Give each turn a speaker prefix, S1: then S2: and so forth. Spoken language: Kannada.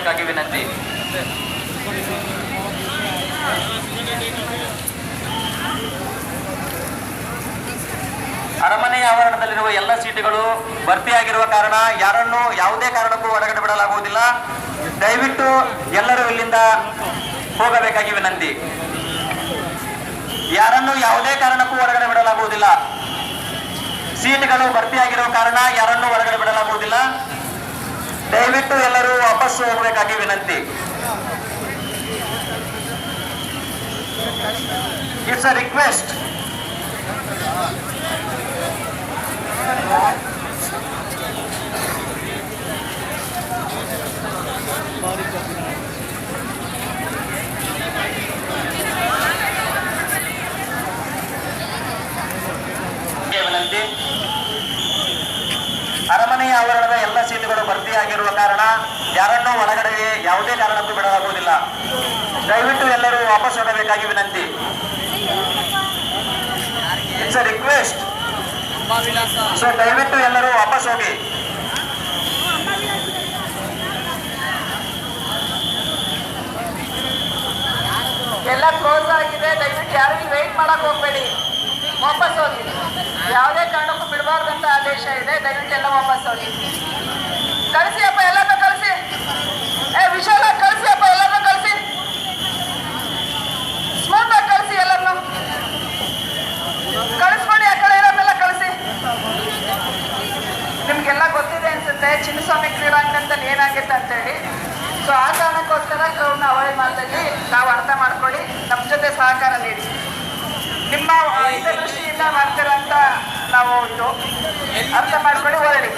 S1: ಹೋಗಬೇಕಾಗಿ ವಿನಂತಿ. ಅರಮನೆಯ ಆವರಣದಲ್ಲಿರುವ ಎಲ್ಲ ಸೀಟುಗಳು ಭರ್ತಿಯಾಗಿರುವ ಕಾರಣ ಯಾರನ್ನು ಯಾವುದೇ ಕಾರಣಕ್ಕೂ ಹೊರಗಡೆ ಬಿಡಲಾಗುವುದಿಲ್ಲ. ದಯವಿಟ್ಟು ಎಲ್ಲರೂ ಇಲ್ಲಿಂದ ಹೋಗಬೇಕಾಗಿ ವಿನಂತಿ. ಯಾರನ್ನು ಯಾವುದೇ ಕಾರಣಕ್ಕೂ ಹೊರಗಡೆ ಬಿಡಲಾಗುವುದಿಲ್ಲ. ಸೀಟ್ಗಳು ಭರ್ತಿಯಾಗಿರುವ ಕಾರಣ ಯಾರನ್ನು ದಯವಿಟ್ಟು ಎಲ್ಲರೂ ವಾಪಸ್ಸು ಹೋಗಬೇಕಾಗಿ ವಿನಂತಿ. ಇಟ್ಸ್ ಅ ರಿಕ್ವೆಸ್ಟ್ ವಿನಂತಿ. ಅರಮನೆಯ ಆವರಣದ ಎಲ್ಲ ಸೀಟುಗಳು ಭರ್ತಿಯಾಗಿರುವ ಕಾರಣ ಯಾರನ್ನೂ ಒಳಗಡೆಗೆ ಯಾವುದೇ ಕಾರಣಕ್ಕೂ ಬಿಡಲಾಗುವುದಿಲ್ಲ. ದಯವಿಟ್ಟು ಎಲ್ಲರೂ ವಾಪಸ್ ಹೋಗಬೇಕಾಗಿ ವಿನಂತಿ. ಇಟ್ಸ್ ಅ ರಿಕ್ವೆಸ್ಟ್ ಸೊ ದಯವಿಟ್ಟು ಎಲ್ಲರೂ ವಾಪಸ್ ಹೋಗಿ.
S2: ಎಲ್ಲ ಕ್ಲೋಸ್ ಆಗಿದೆ, ದಯವಿಟ್ಟು ಯಾರಿಗೂ ವೇಟ್ ಮಾಡಕ್ ಹೋಗ್ಬೇಡಿ ವಾಪಸ್ ಹೋಗಿ ಯಾವುದೇ ಕಾರಣಕ್ಕೂ ಆದೇಶ ಇದೆ, ದಯವಿಟ್ಟು ಎಲ್ಲ ವಾಪಸ್ ಹೋಗಿ ಕಳಿಸಿ ಅಪ್ಪ ಎಲ್ಲರನ್ನೂ ಕಳಿಸಿ. ಏ, ವಿಶಾಲ ಕಳಿಸಿ ಅಪ್ಪ ಎಲ್ಲರನ್ನೂ ಕಳಿಸಿ. ಸ್ಮೂತ್ ಆಗಿ ಕಳಿಸಿ ಎಲ್ಲರನ್ನು ಕಳಿಸ್ಕೊಡಿ, ಆ ಕಡೆ ಇರೋದೆಲ್ಲ ಕಳಿಸಿ. ನಿಮ್ಗೆಲ್ಲ ಗೊತ್ತಿದೆ ಅನ್ಸುತ್ತೆ, ಚಿನ್ನಸ್ವಾಮಿ ಕ್ರೀಡಾಂಗಣದಲ್ಲಿ ಏನಾಗಿತ್ತು ಅಂತೇಳಿ. ಸೊ ಆ ಕಾರಣಕ್ಕೋಸ್ಕರ ಕ್ರೌಡ್ನ ಅವಳಿ ಮಾತಲ್ಲಿ ನಾವು ಅರ್ಥ ಮಾಡ್ಕೊಳ್ಳಿ ನಮ್ಮ ಜೊತೆ ಸಹಕಾರ ನೀಡಿ. ನಿಮ್ಮ ಹಿತದೃಷ್ಟಿಯಿಂದ ಮಾಡ್ತೀರಾ ಅಂತ ನಾವು ಇದು ಅರ್ಥ ಮಾಡ್ಕೊಂಡು ಹೊರಡಿ